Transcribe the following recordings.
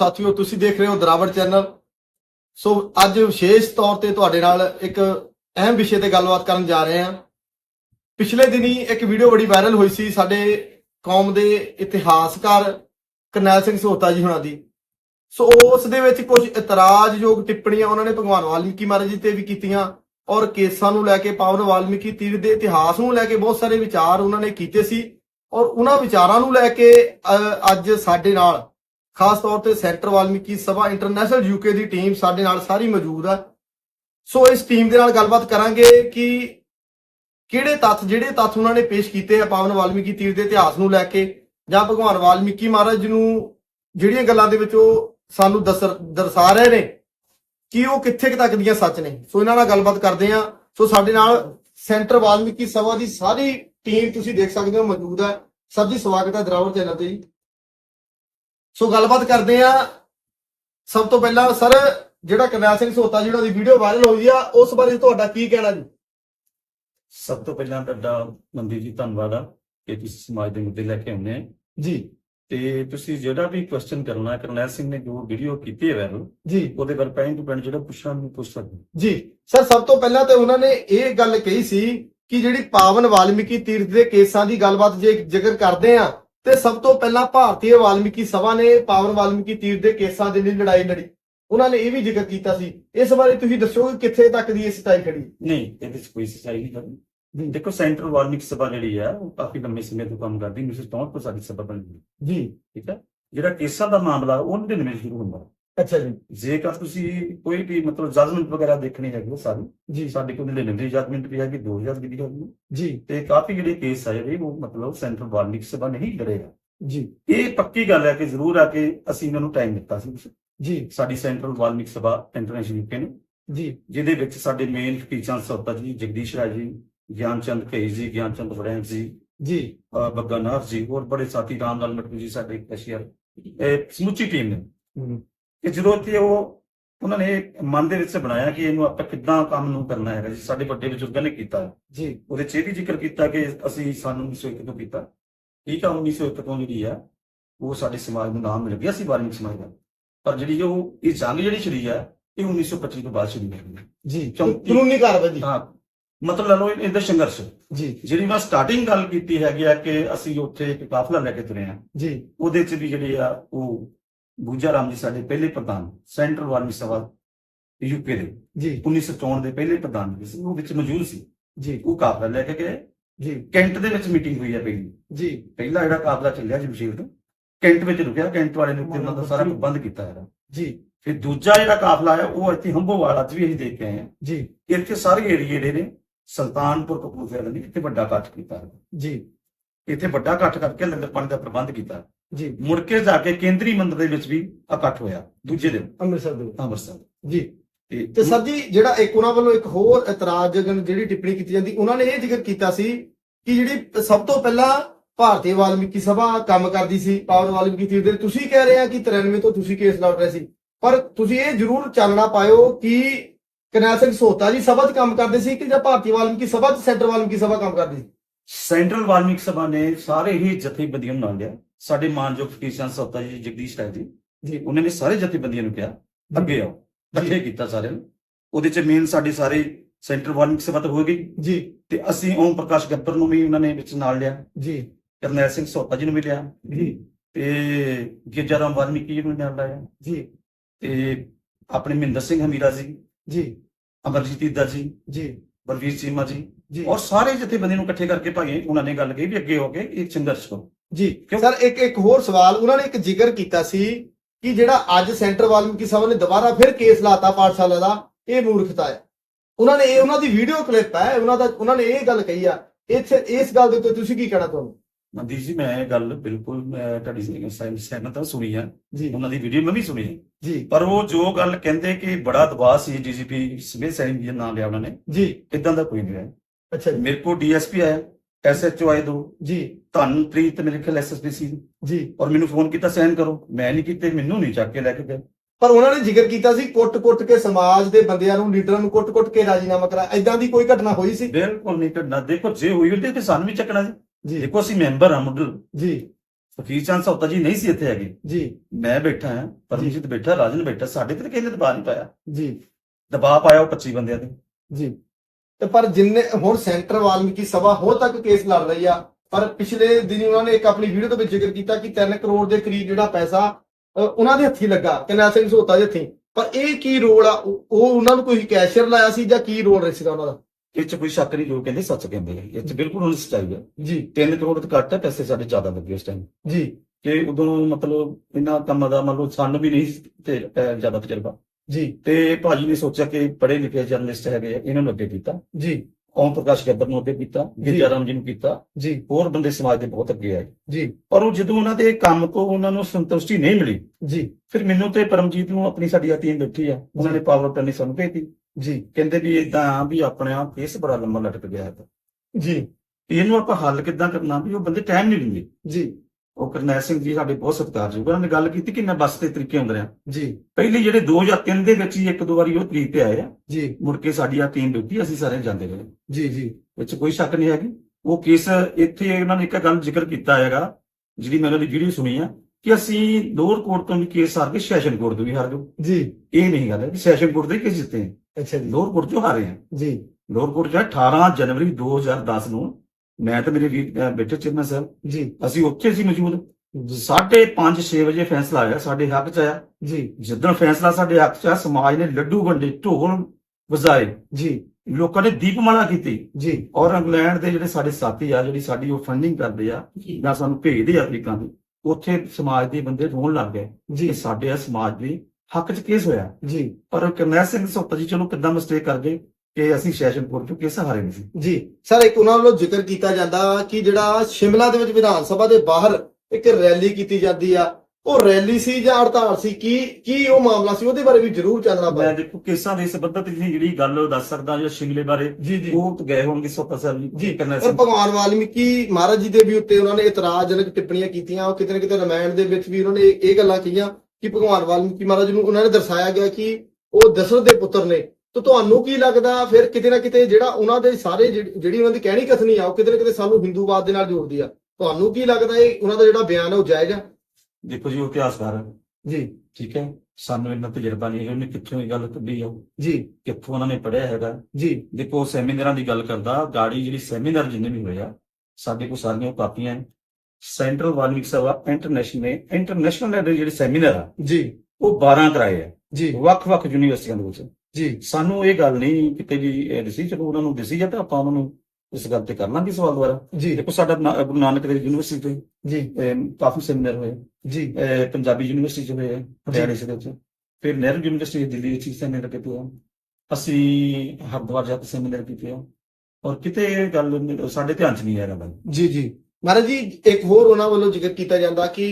ਸਾਥੀਓ, ਤੁਸੀਂ ਦੇਖ ਰਹੇ ਹੋ ਦਰਾਵੜ ਚੈਨਲ। ਸੋ, ਅੱਜ ਵਿਸ਼ੇਸ਼ ਤੌਰ ਤੇ ਤੁਹਾਡੇ ਨਾਲ ਇੱਕ ਅਹਿਮ ਵਿਸ਼ੇ ਤੇ ਗੱਲਬਾਤ ਕਰਨ ਜਾ ਰਹੇ ਹਾਂ। ਪਿਛਲੇ ਦਿਨੀ ਇੱਕ ਵੀਡੀਓ ਬੜੀ ਵਾਇਰਲ ਹੋਈ ਸੀ ਸਾਡੇ ਕੌਮ ਦੇ ਇਤਿਹਾਸਕਾਰ ਕਰਨੈਲ ਸਿੰਘ ਸੋਤਾ ਜੀ ਹੁਣਾਂ ਦੀ। ਸੋ, ਉਸ ਦੇ ਵਿੱਚ ਕੁਝ ਇਤਰਾਜ਼ਯੋਗ ਟਿੱਪਣੀਆਂ ਉਹਨਾਂ ਨੇ ਭਗਵਾਨ ਵਾਲਮੀਕੀ ਮਹਾਰਾਜ ਜੀ ਤੇ ਵੀ ਕੀਤੀਆਂ ਔਰ ਕੇਸਾਂ ਨੂੰ ਲੈ ਕੇ, ਪਾਵਨ ਵਾਲਮੀਕੀ ਤੀਰ ਦੇ ਇਤਿਹਾਸ ਨੂੰ ਲੈ ਕੇ ਬਹੁਤ ਸਾਰੇ ਵਿਚਾਰ ਉਹਨਾਂ ਨੇ ਕੀਤੇ ਸੀ। ਔਰ ਉਹਨਾਂ ਵਿਚਾਰਾਂ ਨੂੰ ਲੈ ਕੇ ਅੱਜ ਸਾਡੇ ਨਾਲ ਖਾਸ ਤੌਰ ਤੇ centre Valmiki Sabha international UK ਦੀ ਟੀਮ ਸਾਡੇ ਨਾਲ ਸਾਰੀ ਮੌਜੂਦ ਹੈ ਸੋ ਇਸ ਟੀਮ ਦੇ ਨਾਲ ਗੱਲਬਾਤ ਕਰਾਂਗੇ ਕਿ ਕਿਹੜੇ ਤੱਥ, ਜਿਹੜੇ ਤੱਥ ਉਹਨਾਂ ਨੇ ਪੇਸ਼ ਕੀਤੇ ਆ ਪਾਵਨ ਵਾਲਮੀਕੀ ਤੀਰ ਦੇ ਇਤਿਹਾਸ ਨੂੰ ਲੈ ਕੇ ਜਾਂ ਭਗਵਾਨ ਵਾਲਮੀਕੀ ਮਹਾਰਾਜ ਨੂੰ ਜਿਹੜੀਆਂ ਗੱਲਾਂ ਦੇ ਵਿੱਚ ਉਹ ਸਾਨੂੰ ਦੱਸ, ਦਰਸਾ ਰਹੇ ਨੇ, ਕਿ ਉਹ ਕਿੱਥੇ ਤੱਕ ਦੀਆਂ ਸੱਚ ਨੇ। ਸੋ ਇਹਨਾਂ ਨਾਲ ਗੱਲਬਾਤ ਕਰਦੇ ਆ ਸੋ ਸਾਡੇ ਨਾਲ ਸੈਂਟਰ ਵਾਲਮੀਕੀ ਸਭਾ ਦੀ ਸਾਰੀ ਟੀਮ ਤੁਸੀਂ ਦੇਖ ਸਕਦੇ ਹੋ ਮੌਜੂਦ ਹੈ ਸਰ ਜੀ ਸਵਾਗਤ ਹੈ ਦਰਾਵਰ ਚੈਨਲ ਤੇ ਜੀ। ਸੋ ਗੱਲਬਾਤ ਕਰਦੇ ਆ ਸਭ ਤੋਂ ਪਹਿਲਾਂ ਸਰ ਜਿਹੜਾ ਕਰਨੈਲ ਸਿੰਘ ਸੋਤਾ ਜਿਹੜਾ ਦੀ ਵੀਡੀਓ ਵਾਇਰਲ ਹੋਈ ਆ ਉਸ ਬਾਰੇ ਤੁਹਾਡਾ ਕੀ ਕਹਿਣਾ ਜੀ? ਸਭ ਤੋਂ ਪਹਿਲਾਂ ਤੁਹਾਡਾ ਮੰਦੀ ਜੀ ਧੰਨਵਾਦ ਆ ਕਿ ਤੁਸੀਂ ਸਮਾਜ ਦੇ ਮੁੱਦੇ ਲੈ ਕੇ ਆਉਂਦੇ ਆ। ਜੀ। ਤੇ ਤੁਸੀਂ ਜਿਹੜਾ ਵੀ ਕੁਐਸਚਨ ਕਰਨਾ ਕਰਨੈਲ ਸਿੰਘ ਨੇ ਜੋ ਵੀਡੀਓ ਕੀਤੀ ਹੈ ਵੈਰੂ ਜੀ। ਉਹਦੇ ਬਾਰੇ ਪੈਨ ਟੂ ਪੈਨ ਜਿਹੜਾ ਪੁੱਛਣਾ ਨੂੰ ਪੁੱਛ ਸਕਦੇ। ਜੀ। ਸਰ ਸਭ ਤੋਂ ਪਹਿਲਾਂ ਤੇ ਉਹਨਾਂ ਨੇ ਇਹ ਗੱਲ ਕਹੀ ਸੀ ਕਿ ਜਿਹੜੀ ਪਾਵਨ ਵਾਲਮੀਕੀ ਤੀਰਥ ਦੇ ਕੇਸਾਂ ਦੀ ਗੱਲਬਾਤ ਜੇ ਜ਼ਿਕਰ ਕਰਦੇ ਆ ਤੇ ਸਭ ਤੋਂ ਪਹਿਲਾਂ ਭਾਰਤੀ ਵਾਲਮੀਕੀ ਸਭਾ ਨੇ ਪਾਵਨ ਵਾਲਮੀਕੀ ਤੀਰਥ ਦੇ ਕੇਸਾਂ ਦੇ ਲਈ ਲੜਾਈ ਲੜੀ। ਉਹਨਾਂ ਨੇ ਇਹ ਵੀ ਜ਼ਿਕਰ ਕੀਤਾ ਸੀ। ਇਸ ਬਾਰੇ ਤੁਸੀਂ ਦੱਸੋ ਕਿ ਕਿੱਥੇ ਤੱਕ ਦੀ ਇਹ ਸਚਾਈ ਖੜੀ ਨਹੀਂ ਇਹਦੇ ਵਿੱਚ ਕੋਈ ਸਚਾਈ ਨਹੀਂ ਕਰਨੀ ਦੇਖੋ ਸੈਂਟਰਲ ਵਾਰਨਿੰਗ ਸਭਾ ਜਿਹੜੀ ਆ ਉਹ ਕਾਫੀ ਲੰਮੇ ਸਮੇਂ ਤੋਂ ਕੰਮ ਕਰਦੀ 1964 ਤੋਂ ਸਾਡੀ ਸਭਾ ਬਣੀ। ਹੋਈ, ਜੀ। ਠੀਕ ਹੈ? ਜਿਹੜਾ ਕੇਸਾਂ ਦਾ ਮਾਮਲਾ ਉਹਨਾਂ ਦੇ ਨਿਵੇਂ ਸ਼ੁਰੂ ਹੁੰਦਾ। ਅੱਛਾ ਜੀ। ਜੇਕਰ ਤੁਸੀਂ ਕੋਈ ਵੀ ਮਤਲਬ ਜਜਮੈਂਟ ਵਗੈਰਾ ਦੇਖਣੀ ਹੈਗੀ ਉਹ ਸਾਰੀ ਜੀ। ਸਾਡੇ ਕੋਲ 99 ਜਜਮੈਂਟ ਵੀ ਹੈਗੀ 2000 ਦੀ ਵੀ ਹੈਗੀ ਜੀ। ਤੇ ਕਾਫੀ ਜਿਹੜੇ ਕੇਸ ਆ ਜਿਹੜੇ ਉਹ ਮਤਲਬ ਸੈਂਟਰਲ ਵਾਰਨਿੰਗ ਸਭਾ ਨਹੀਂ ਲੜੇ ਆ। ਜੀ। ਇਹ ਪੱਕੀ ਗੱਲ ਹੈ ਕਿ ਜ਼ਰੂਰ ਆ ਕਿ ਅਸੀਂ ਇਹਨਾਂ ਨੂੰ ਟਾਈਮ ਦਿੱਤਾ ਸੀ। ਜੀ। ਸਾਡੀ central Valmik Sabha international UK ਨੂੰ। ਜੀ। ਜਿਹਦੇ ਵਿੱਚ ਸਾਡੇ ਮੇਨ ਫਕੀਰ ਸੌਤਾ ਜੀ ਜਗਦੀਸ਼ ਰਾਜ ਜੀ ਗਿਆਨ ਚੰਦ ਕਈ ਜੀ ਗਿਆਨ ਚੰਦ ਵੜੈਂਕ ਜੀ। ਜੀ ਬੱਗਾ ਨਾਥ ਜੀ ਹੋਰ ਬੜੇ ਸਾਥੀ ਰਾਮ ਲਾਲ ਮਟਕੂ ਜੀ ਸਾਡੇ ਕੈਸ਼ੀਅਰ ਇਹ ਸਮੁੱਚੀ ਟੀਮ ਨੇ। ਕਿ ਜਦੋਂ ਇੱਥੇ ਉਹ ਉਹਨਾਂ ਨੇ ਮਨ ਦੇ ਵਿੱਚ ਬਣਾਇਆ ਕਿ ਇਹਨੂੰ ਆਪਾਂ ਕਿੱਦਾਂ ਕੰਮ ਨੂੰ ਕਰਨਾ ਹੈਗਾ ਜੀ ਸਾਡੇ ਵੱਡੇ ਬਜ਼ੁਰਗਾਂ ਨੇ ਕੀਤਾ। ਜੀ। ਉਹਦੇ ਚ ਇਹ ਵੀ ਜ਼ਿਕਰ ਕੀਤਾ ਕਿ ਅਸੀਂ ਸਾਨੂੰ 1901 ਤੋਂ ਕੀਤਾ। ਠੀਕ ਆ 1901 ਤੋਂ ਜਿਹੜੀ ਆ ਉਹ ਸਾਡੇ ਸਮਾਜ ਨੂੰ ਨਾਮ ਮਿਲ ਗਿਆ ਸੀ ਵਾਲਮੀਕ ਸਮਾਜ ਦਾ। ਪਰ ਜਿਹੜੀ ਉਹ ਇਹ ਜੰਗ ਜਿਹੜੀ ਛੜੀ ਆ ਇਹ 1925 ਤੋਂ ਬਾਅਦ ਛੜੀ ਹੋਈ ਜੀ ਕਾਨੂੰਨੀ ਕਾਰਵਾਈ ਜੀ ਹਾਂ ਮਤਲਬ ਲੈ ਲਓ ਇਹ- ਇਹਦਾ ਸੰਘਰਸ਼। ਜੀ। ਜਿਹੜੀ ਮੈਂ ਸਟਾਰਟਿੰਗ ਗੱਲ ਕੀਤੀ ਹੈਗੀ ਆ ਕਿ ਅਸੀਂ ਉੱਥੇ ਇੱਕ ਕਾਫਲਾ ਲੈ ਕੇ ਤੁਰੇ ਆ। ਜੀ। ਉਹਦੇ ਚ ਵੀ ਜਿਹੜੇ ਆ ਉਹ ਬੂਜਾ ਰਾਮ ਜੀ ਸਾਡੇ ਪਹਿਲੇ ਪ੍ਰਧਾਨ ਸੈਂਟਰਲ ਵਾਲਮੀਕ ਸਭਾ ਯੂਕੇ ਦੇ। ਜੀ। 1964 ਦੇ ਪਹਿਲੇ ਪ੍ਰਧਾਨ ਜੀ ਸੀ ਉਹ ਵਿੱਚ ਮੌਜੂਦ ਸੀ। ਜੀ। ਉਹ ਕਾਫਲਾ ਲੈ ਕੇ ਗਏ। ਜੀ। ਕੈਂਟ ਦੇ ਵਿੱਚ ਮੀਟਿੰਗ ਹੋਈ ਹੈ ਪਹਿਲੀ। ਜੀ। ਪਹਿਲਾ ਜਿਹੜਾ ਕਾਫਲਾ ਚੱਲਿਆ ਜਮਸ਼ੀਰ ਤੋਂ ਕੈਂਟ ਵਿੱਚ ਰੁਕਿਆ ਕੈਂਟ ਵਾਲੇ ਨੇ ਉੱਤੇ ਉਹਨਾਂ ਦਾ ਸਾਰਾ ਪ੍ਰਬੰਧ ਕੀਤਾ ਹੈ ਜੀ। ਫਿਰ ਦੂਜਾ ਜਿਹੜਾ ਕਾਫਲਾ ਹੈ ਉਹ ਇੱਥੇ ਹੰਭੋਵਾਲ ਅੱਜ ਵੀ ਅਸੀਂ ਦੇਖ ਕੇ ਆਏ ਹਾਂ। ਜੀ। ਇੱਥੇ ਸਾਰੇ ਏਰੀਏ ਜਿਹੜੇ ਨੇ ਸੁਲਤਾਨਪੁਰ ਕਪੂਰਥਲੇ ਦੇ ਇੱਥੇ ਵੱਡਾ ਇਕੱਠ ਕੀਤਾ। ਜੀ। ਇੱਥੇ ਵੱਡਾ ਇਕੱਠ ਕਰਕੇ ਲੰਗਰ ਪਾਣੀ ਦਾ ਪ੍ਰਬੰਧ ਕੀਤਾ। ਜੀ। ਮੁੜ ਕੇ ਜਾ ਕੇ ਕੇਂਦਰੀ ਮੰਦਰ ਦੇ ਵਿੱਚ ਵੀ ਇਕੱਠ ਹੋਇਆ ਦੂਜੇ ਦਿਨ। ਅੰਮ੍ਰਿਤਸਰ ਦੇ ਵਿੱਚ। ਅੰਮ੍ਰਿਤਸਰ। ਜੀ। ਤੇ ਸਰ ਜੀ ਜਿਹੜਾ ਇੱਕ ਉਹਨਾਂ ਵੱਲੋਂ ਇੱਕ ਹੋਰ ਇਤਰਾਜ਼ਯੋਗ ਜਿਹੜੀ ਟਿੱਪਣੀ ਕੀਤੀ ਜਾਂਦੀ ਉਹਨਾਂ ਨੇ ਇਹ ਜ਼ਿਕਰ ਕੀਤਾ ਸੀ ਕਿ ਜਿਹੜੀ ਸਭ ਤੋਂ ਪਹਿਲਾਂ ਭਾਰਤੀ ਵਾਲਮੀਕੀ ਸਭਾ ਕੰਮ ਕਰਦੀ ਸੀ ਪਾਵਨ ਵਾਲਮੀਕੀ ਤੀਰ ਦੇ ਤੁਸੀਂ ਕਹਿ ਰਹੇ ਆ ਕਿ 93 ਤੋਂ ਤੁਸੀਂ ਕੇਸ ਲੜ ਰਹੇ ਸੀ। ਪਰ ਤੁਸੀਂ ਇਹ ਜ਼ਰੂਰ ਚਾਨਣਾ ਪਾਇਓ ਕਿ ਕਰਨੈਲ ਸਿੰਘ ਸੋਤਾ ਜੀ ਸਭਾ 'ਚ ਕੰਮ ਕਰਦੇ ਸੀ ਕਿ ਜਾਂ ਭਾਰਤੀ ਵਾਲਮੀਕੀ ਸਭਾ 'ਚ ਸੈਂਟਰ ਵਾਲਮੀਕੀ ਸਭਾ ਕੰਮ ਕਰਦੀ ਸੀ? ਸੈਂਟਰਲ ਵਾਲਮੀਕ ਸਭਾ ਨੇ ਸਾਰੇ ਹੀ ਜਥੇਬੰਦੀਆਂ ਨੂੰ ਨਾਲ ਲਿਆ। ਸਾਡੇ ਮਾਨਯੋਗ ਸਿੰਘ ਸੌਤਾ ਜੀ ਜਗਦੀਸ਼ ਰਾਏ ਜੀ ਜੀ। ਉਹਨਾਂ ਨੇ ਸਾਰੇ ਜਥੇਬੰਦੀਆਂ ਨੂੰ ਕਿਹਾ ਅੱਗੇ ਆਓ ਇਕੱਠੇ ਕੀਤਾ ਸਾਰਿਆਂ ਨੂੰ। ਉਹਦੇ ਚ ਮੇਨ ਸਾਡੇ ਸਾਰੇ ਸੈਂਟਰ ਵਾਲਮੀਕ ਸਭਾ ਤਾਂ ਹੋ ਗਈ। ਜੀ। ਤੇ ਅਸੀਂ ਓਮ ਪ੍ਰਕਾਸ਼ ਗੱਬਰ ਨੂੰ ਵੀ ਉਹਨਾਂ ਨੇ ਵਿੱਚ ਨਾਲ ਲਿਆ। ਜੀ। ਕਰਨੈਲ ਸਿੰਘ ਸੋਤਾ ਜੀ ਨੂੰ ਵੀ ਲਿਆ। ਜੀ। ਤੇ ਗਿਰਜਾਰਾਮ ਵਾਲਮੀਕੀ ਜੀ ਨੂੰ ਨਾਲ ਲਿਆ। ਜੀ। ਤੇ ਆਪਣੇ ਮਹਿੰਦਰ ਸਿੰਘ ਹਮੀਰਾ ਜੀ। ਜੀ। ਅਮਰਜੀਤ ਈਦਾ ਜੀ। ਜੀ। ਬਲਵੀਰ ਚੀਮਾ ਜੀ। ਜੀ। ਔਰ ਸਾਰੇ ਜਥੇਬੰਦੀਆਂ ਨੂੰ ਇਕੱਠੇ ਕਰਕੇ ਭਾਈ ਉਹਨਾਂ ਨੇ ਗੱਲ ਕਹੀ ਵੀ ਅੱਗੇ ਹੋ ਕੇ ਇੱਕ ਸੰਘਰਸ਼ ਕਰੋ। ਜੀ? ਸਰ ਇੱਕ ਇੱਕ ਹੋਰ ਸਵਾਲ ਉਹਨਾਂ ਨੇ ਇੱਕ ਜ਼ਿਕਰ ਕੀਤਾ ਸੀ ਕਿ ਜਿਹੜਾ ਅੱਜ ਸੈਂਟਰ ਵਾਲਮੀਕੀ ਸਭਾ ਨੇ ਦੁਬਾਰਾ ਫਿਰ ਕੇਸ ਲਾਤਾ ਪਾਠਸ਼ਾਲਾ ਦਾ ਇਹ ਮੂਰਖਤਾ ਹੈ। ਉਹਨਾਂ ਨੇ ਇਹ ਉਹਨਾਂ ਦੀ ਵੀਡੀਓ ਕਲਿੱਪ ਹੈ ਉਹਨਾਂ ਦਾ ਉਹਨਾਂ ਨੇ ਇਹ ਗੱਲ ਕਹੀ ਆ। ਇੱਥੇ ਇਸ ਗੱਲ ਦੇ ਉੱਤੇ ਤੁਸੀਂ ਕੀ ਕਹਿਣਾ ਤੁਹਾਨੂੰ ਮਨਦੀਪ ਜੀ ਮੈਂ ਇਹ ਗੱਲ ਬਿਲਕੁਲ ਮੈਂ ਤੁਹਾਡੀ ਸਹਿਮ- ਸਹਿਮਤ ਹਾਂ ਸੁਣੀ ਆ। ਜੀ। ਉਹਨਾਂ ਦੀ ਵੀਡੀਓ ਮੈਂ ਵੀ ਸੁਣੀ। ਜੀ। ਪਰ ਉਹ ਜੋ ਗੱਲ ਕਹਿੰਦੇ ਕਿ ਬੜਾ ਦਬਾਅ ਸੀ ਡੀਜੀਪੀ ਸਮੇਤ ਸੈਣੀ ਜੀ ਦਾ ਨਾਮ ਲਿਆ ਉਹਨਾਂ ਨੇ ਜੀ। ਇਦਾਂ ਦਾ ਕੋਈ ਨਹੀਂ ਹੈ ਅੱਛਾ ਜੀ। ਮੇਰੇ ਕੋਲ ਡੀਐਸਪੀ ਆਇਆ। ਐਸਐਚਓ ਆਏ ਦੋ। ਜੀ। ਧਨ ਪ੍ਰੀਤ ਮੇਰੇ ਖਿਆਲ ਐਸਐਸਪੀ ਸੀ ਜੀ। ਔਰ ਮੈਨੂੰ ਫੋਨ ਕੀਤਾ ਸਾਈਨ ਕਰੋ। ਮੈਂ ਨਹੀਂ ਕੀਤੇ ਮੈਨੂੰ ਨਹੀਂ ਚੱਕ ਕੇ ਲੈ ਕੇ ਗਏ। ਪਰ ਉਹਨਾਂ ਨੇ ਜ਼ਿਕਰ ਕੀਤਾ ਸੀ ਕੁੱਟ-ਕੁੱਟ ਕੇ ਸਮਾਜ ਦੇ ਬੰਦਿਆਂ ਨੂੰ ਲੀਡਰਾਂ ਨੂੰ ਕੁੱਟ-ਕੁੱਟ ਕੇ ਰਾਜੀਨਾਮਾ ਕਰਾ। ਐਦਾਂ ਦੀ ਕੋਈ ਘਟਨਾ ਹੋਈ ਸੀ? ਬਿਲਕੁਲ ਨਹੀਂ ਕਰਨਾ ਦੇਖੋ ਜੇ ਹੋਈ ਹੁੰਦੀ ਤੇ ਸਾਨੂੰ ਵੀ ਚੱਕਣਾ ਸੀ ਜੀ। ਦੇਖੋ ਅਸੀਂ ਮੈਂਬਰ ਹਾਂ ਮੁੱਢਲ। ਜੀ। ਫਕੀਰ ਚੰਦ ਸੌਤਾ ਜੀ ਨਹੀਂ ਸੀ ਇੱਥੇ ਹੈਗੇ। ਜੀ। ਮੈਂ ਬੈਠਾ ਹਾਂ ਪਰਮਜੀਤ ਬੈਠਾ ਰਾਜਨ ਬੈਠਾ। ਸਾਡੇ ਤੇ ਤਾਂ ਕਿਸੇ ਨੇ ਦਬਾਅ ਨਹੀਂ ਪਾਇਆ। ਜੀ। ਦਬਾਅ ਪਾਇਆ ਉਹ 25 ਬੰਦਿਆਂ ਤੇ। ਜੀ। ਤੇ ਪਰ ਜਿੰਨੇ ਹੁਣ ਸੈਂਟਰ ਵਾਲਮੀਕੀ ਸਭਾ ਹੋ ਤੱਕ ਕੇਸ ਲੜ ਰਹੀ ਆ ਪਰ ਪਿਛਲੇ ਦਿਨੀ ਉਹਨਾਂ ਨੇ ਇੱਕ ਆਪਣੀ ਵੀਡੀਓ ਦੇ ਵਿੱਚ ਜ਼ਿਕਰ ਕੀਤਾ ਕਿ 3 ਕਰੋੜ ਦੇ ਕਰੀਬ ਜਿਹੜਾ ਪੈਸਾ ਉਹਨਾਂ ਦੇ ਹੱਥੀ ਲੱਗਾ ਕਰਨੈਲ ਸਿੰਘ ਸੋਤਾ ਦੇ ਹੱਥੀ। ਪਰ ਇਹ ਕੀ ਰੋਲ ਆ? ਉਹ ਉਹ ਉਹਨਾਂ ਨੂੰ ਕੋਈ ਕੈਸ਼ੀਅਰ ਲਾਇਆ ਸੀ ਜਾਂ ਕੀ ਰੋਲ ਸੀਗਾ ਉਹਨਾਂ ਦਾ? ਇਹ ਚ ਕੋਈ ਸ਼ੱਕ ਨਹੀਂ ਜੋ ਕਹਿੰਦੇ ਸੱਚ ਕਹਿੰਦੇ ਆ। ਇਹ ਚ ਬਿਲਕੁਲ ਹੁਣ ਸੱਚਾਈ ਹੈ ਜੀ। 3 ਕਰੋੜ ਤੋਂ ਘੱਟ ਹੈ ਪੈਸੇ ਸਾਡੇ ਜ਼ਿਆਦਾ ਲੱਗੇ ਉਸ ਟਾਈਮ ਜੀ। ਕਿ ਉਦੋਂ ਮਤਲਬ ਇਹਨਾਂ ਕੰਮਾਂ ਦਾ ਮਤਲਬ ਸਾਨੂੰ ਵੀ ਨਹੀਂ ਤੇ ਜ਼ਿਆਦਾ ਤਜਰਬਾ। ਜੀ। ਤੇ ਭਾਜੀ ਨੇ ਸੋਚਿਆ ਕਿ ਪੜ੍ਹੇ ਲਿਖੇ ਜਰਨਲਿਸਟ ਹੈਗੇ ਆ, ਇਹਨਾਂ ਨੂੰ ਅੱਗੇ ਕੀਤਾ। ਜੀ। ਓਮ ਪ੍ਰਕਾਸ਼ ਗੱਬਰ ਨੂੰ ਅੱਗੇ ਕੀਤਾ ਜੀ। ਵਿਦਿਆਰਾਮ ਜੀ ਨੂੰ ਕੀਤਾ। ਜੀ। ਹੋਰ ਬੰਦੇ ਸਮਾਜ ਦੇ ਬਹੁਤ ਅੱਗੇ ਆਏ। ਜੀ। ਪਰ ਉਹ ਜਦੋਂ ਉਹਨਾਂ ਦੇ ਕੰਮ ਤੋਂ ਉਹਨਾਂ ਨੂੰ ਸੰਤੁਸ਼ਟੀ ਨਹੀਂ ਮਿਲੀ ਜੀ। ਫਿਰ ਮੈਨੂੰ ਤੇ ਪਰਮਜੀਤ ਨੂੰ ਆਪਣੀ ਸਾਡੀ ਆ ਟੀਮ ਬੈਠੀ ਆ। ਉਹਨਾਂ ਨੇ ਪਾਵਰ ਕਰਨੀ ਸਾਨੂੰ ਭੇਜੀ ਜੀ। ਕਹਿੰਦੇ ਵੀ ਇਦਾਂ ਆ ਵੀ ਆਪਣੇ ਆਪ ਕੇਸ ਬੜਾ ਲੰਮਾ ਲਟਕ ਗਿਆ ਹੈ। ਜੀ। ਇਹਨੂੰ ਆਪਾਂ ਹੱਲ ਕਿੱਦਾਂ ਕਰਨਾ ਵੀ ਉਹ ਬੰਦੇ ਟਾਈਮ ਨਹੀਂ ਦਿੰਦੇ। ਜੀ। ਉਹ ਕਰਨੈਲ ਸਿੰਘ ਜੀ ਸਾਡੇ ਬਹੁਤ ਸਤਿਕਾਰਯੋਗ ਉਹਨਾਂ ਨੇ ਗੱਲ ਕੀਤੀ ਕਿ ਮੈਂ ਬੱਸ ਦੇ ਤਰੀਕੇ ਹੁੰਦੇ ਆ। ਜੀ। ਪਹਿਲੀ ਜਿਹੜੇ 2003 ਦੇ ਵਿੱਚ ਹੀ ਇੱਕ ਦੋ ਵਾਰੀ ਉਹ ਤਰੀਕ ਤੇ ਆਏ ਆ। ਜੀ। ਮੁੜ ਕੇ ਸਾਡੀ ਆ ਟੀਮ ਬੈਠੀ ਅਸੀਂ ਸਾਰੇ ਜਾਂਦੇ ਰਹੇ। ਜੀ ਜੀ। ਵਿੱਚ ਕੋਈ ਸ਼ੱਕ ਨਹੀਂ ਹੈਗੀ। ਉਹ ਕੇਸ ਇੱਥੇ ਉਹਨਾਂ ਨੇ ਇੱਕ ਗੱਲ ਜ਼ਿਕਰ ਕੀਤਾ ਹੈਗਾ ਜਿਹੜੀ ਮੈਂ ਉਹਨਾਂ ਦੀ ਵੀਡੀਓ ਸੁਣੀ ਆ ਕਿ ਅਸੀਂ ਲੋਅਰ ਕੋਰਟ ਤੋਂ ਵੀ ਕੇਸ ਹਾਰ ਕੇ ਸੈਸ਼ਨ ਕੋਰਟ ਤੋਂ ਵੀ ਹਾਰ ਗਏ। ਜੀ। ਇਹ ਨਹੀਂ ਗੱਲ ਹੈ ਕਿ ਸੈਸ਼ਨ ਕੋਰਟ ਦੇ ਕੇਸ ਜਿੱਤੇ ਅੱਛਾ ਜੀ। ਲੋਅਰ ਕੋਰਟ ਤੋਂ ਹਾਰੇ ਆ। ਜੀ। ਲੋਅਰ ਕੋਰਟ ਚ 18 ਜਨਵਰੀ 2010 ਨੂੰ ਮੈਂ ਤੇ ਮੇਰੇ ਬੇਟੇ ਚਿਰਮਾ ਸਾਹਿਬ ਜੀ। ਅਸੀਂ ਉੱਥੇ ਸੀ ਮੌਜੂਦ ਸਾਢੇ 5-6 ਵਜੇ ਫੈਸਲਾ ਆਇਆ ਸਾਡੇ ਹੱਕ ਚ ਆਇਆ। ਜੀ। ਜਦੋਂ ਫੈਸਲਾ ਸਾਡੇ ਹੱਕ ਚ ਆਇਆ ਸਮਾਜ ਨੇ ਲੱਡੂ ਵੰਡੇ ਢੋਲ ਵਜਾਏ। ਜੀ। ਲੋਕਾਂ ਨੇ ਦੀਪਮਾਲਾ ਕੀਤੀ। ਜੀ। ਔਰ ਇੰਗਲੈਂਡ ਦੇ ਜਿਹੜੇ ਸਾਡੇ ਸਾਥੀ ਆ ਜਿਹੜੀ ਸਾਡੀ ਉਹ ਫੰਡਿੰਗ ਕਰਦੇ ਆ ਜਾਂ। ਸਾਨੂੰ ਭੇਜਦੇ ਆ ਅਫਰੀਕਾ ਦੀ ਉੱਥੇ ਸਮਾਜ ਦੇ ਬੰਦੇ ਰੋਣ ਲੱਗ ਗਏ ਜੀ। ਸਾਡੇ ਆ ਸਮਾਜ ਦੇ ਹੱਕ 'ਚ ਕੇਸ ਹੋਇਆ। ਜੀ। ਪਰ ਕਰਨੈਲ ਸਿੰਘ ਸੋਤਾ ਜੀ ਚਲੋ ਕਿੱਦਾਂ ਮਿਸਟੇਕ ਕਰ ਗਏ? ਕਿ ਅਸੀਂ ਸੈਸ਼ਨ ਕੋਰਟ 'ਚੋਂ ਕੇਸ ਹਾਰੇ ਨਹੀਂ ਸੀ। ਜੀ ਸਰ ਇੱਕ ਉਹਨਾਂ ਵੱਲੋਂ ਜ਼ਿਕਰ ਕੀਤਾ ਜਾਂਦਾ ਕਿ ਜਿਹੜਾ ਸ਼ਿਮਲਾ ਦੇ ਵਿੱਚ ਵਿਧਾਨ ਸਭਾ ਦੇ ਬਾਹਰ ਇੱਕ ਰੈਲੀ ਕੀਤੀ ਜਾਂਦੀ ਆ। ਉਹ ਰੈਲੀ ਸੀ ਜਾਂ ਹੜਤਾਲ ਸੀ? ਕੀ ਕੀ ਉਹ ਮਾਮਲਾ ਸੀ? ਉਹਦੇ ਬਾਰੇ ਵੀ ਜ਼ਰੂਰ ਚਾਨਣਾ ਮੈਂ ਪਾਓ ਦੇਖੋ ਕੇਸਾਂ ਦੇ ਸੰਬੰਧਤ ਜਿਹੜੀ ਗੱਲ ਦੱਸ ਸਕਦਾ ਜਾਂ ਸ਼ਿਮਲੇ ਬਾਰੇ ਜੀ ਜੀ। ਉਹ ਤਾਂ ਗਏ ਹੋਣਗੇ ਸੋਤਾ ਸਾਹਿਬ ਜੀ ਔਰ ਸਿੰਘ ਭਗਵਾਨ ਵਾਲਮੀਕੀ ਮਹਾਰਾਜ ਜੀ ਦੇ ਵੀ ਉੱਤੇ ਉਹਨਾਂ ਨੇ ਇਤਰਾਜ਼ਜਨਕ ਟਿੱਪਣੀਆਂ ਕੀਤੀਆਂ। ਉਹ ਕਿਤੇ ਨਾ ਕਿਤੇ ਰਮਾਇਣ ਦੇ ਵਿੱਚ ਵੀ ਉਹਨਾਂ ਨੇ ਇਹ ਗੱਲਾਂ ਕਹੀਆਂ ਕਿ ਭਗਵਾਨ ਵਾਲਮੀਕੀ ਮਹਾਰਾਜ ਨੂੰ ਉਹਨਾਂ ਨੇ ਦਰਸਾਇਆ ਗਿਆ ਕਿ ਉਹ ਦਸ਼ਰਥ ਦੇ ਪੁੱਤਰ ਨੇ। ਤਾਂ ਤੁਹਾਨੂੰ ਕੀ ਲੱਗਦਾ ਫਿਰ ਕਿਤੇ ਨਾ ਕਿਤੇ ਜਿਹੜਾ ਉਹਨਾਂ ਦੇ ਸਾਰੇ ਜਿਹੜੀ ਉਹਨਾਂ ਦੀ ਕਹਿਣੀ ਕਥਨੀ ਆ ਉਹ ਕਿਤੇ ਨਾ ਕਿਤੇ ਸਾਨੂੰ ਹਿੰਦੂਵਾਦ ਦੇ ਨਾਲ ਜੋੜਦੀ ਆ। ਤੁਹਾਨੂੰ ਕੀ ਲੱਗਦਾ ਇਹ ਉਹਨਾਂ ਦਾ ਜਿਹੜਾ ਬਿਆਨ ਹੈ ਉਹ ਜਾਇਜ਼ ਆ? ਦੇਖੋ ਜੀ ਉਹ ਇਤਿਹਾਸਕਾਰ ਹੈ, ਜੀ। ਠੀਕ ਹੈ? ਸਾਨੂੰ ਇੰਨਾ ਤਜਰਬਾ ਨਹੀਂ ਹੈ ਉਹਨੇ ਕਿੱਥੋਂ ਇਹ ਗੱਲ ਕੱਢੀ ਆ? ਜੀ। ਕਿੱਥੋਂ ਉਹਨਾਂ ਨੇ ਪੜਿਆ ਹੈਗਾ? ਜੀ। ਦੇਖੋ ਸੈਮੀਨਾਰਾਂ ਦੀ ਗੱਲ ਕਰਦਾ ਗਾੜੀ ਜਿਹੜੀ ਸੈਮੀਨਾਰ ਜਿੰਨੇ ਵੀ ਹੋਇਆ ਸਾਡੇ ਕੋਲ ਸਾਰੀਆਂ ਕਾਪੀਆਂ ਹੈ ਸੈਂਟਰਲ ਵਾਲਮੀਕ ਸਭਾ ਇੰਟਰਨੈਸ਼ਨਲ ਨੇ ਇੰਟਰਨੈਸ਼ਨਲ ਲੈਵਲ ਜਿਹੜੇ ਸੈਮੀਨਾਰ ਆ ਜੀ। ਉਹ 12 ਕਰਾਏ ਆ। ਜੀ। ਵੱਖ-ਵੱਖ ਯੂਨੀਵਰਸਿਟੀਆਂ ਦੇ ਵਿੱਚ। ਜੀ ਸਾਨੂੰ ਇਹ ਗੱਲ ਨਹੀਂ ਕਿਤੇ ਵੀ ਦਿਸੀ ਚਲੋ ਉਹਨਾਂ ਨੂੰ ਦਿਸੀ ਜਾਂ ਤਾਂ ਆਪਾਂ ਉਹਨਾਂ ਨੂੰ ਇਸ ਗੱਲ ਤੇ ਕਰ ਲਾਂਗੇ ਸਵਾਲ ਦੁਆਰਾ ਜੀ। ਦੇਖੋ ਸਾਡਾ ਨਾ- ਗੁਰੂ ਨਾਨਕ ਦੇਵ ਯੂਨੀਵਰਸਿਟੀ ਤੇ ਜੀ। ਅਮ, ਕਾਫੀ ਸੈਮੀਨਾਰ ਹੋਏ। ਜੀ। ਅਹ, ਪੰਜਾਬੀ ਯੂਨੀਵਰਸਿਟੀ ਚ ਹੋਏ ਹਰਿਆਣਾ ਦੇ ਵਿੱਚ ਫਿਰ ਨਹਿਰੂ ਯੂਨੀਵਰਸਿਟੀ ਦਿੱਲੀ ਵਿੱਚ ਸੈਮੀਨਾਰ ਕੀਤੇ ਆ ਅਸੀਂ ਹਰਿਦੁਆਰ ਜਾ ਕੇ ਸੈਮੀਨਾਰ ਕੀਤੇ ਆ। ਔਰ ਕਿਤੇ ਇਹ ਗੱਲ ਸਾਡੇ ਧਿਆਨ ਚ ਨਹੀਂ ਗੱਲ ਜੀ ਜੀ। ਮਹਾਰਾਜ ਜੀ ਇੱਕ ਹੋਰ ਉਹਨਾਂ ਵੱਲੋਂ ਜ਼ਿਕਰ ਕੀਤਾ ਜਾਂਦਾ ਕਿ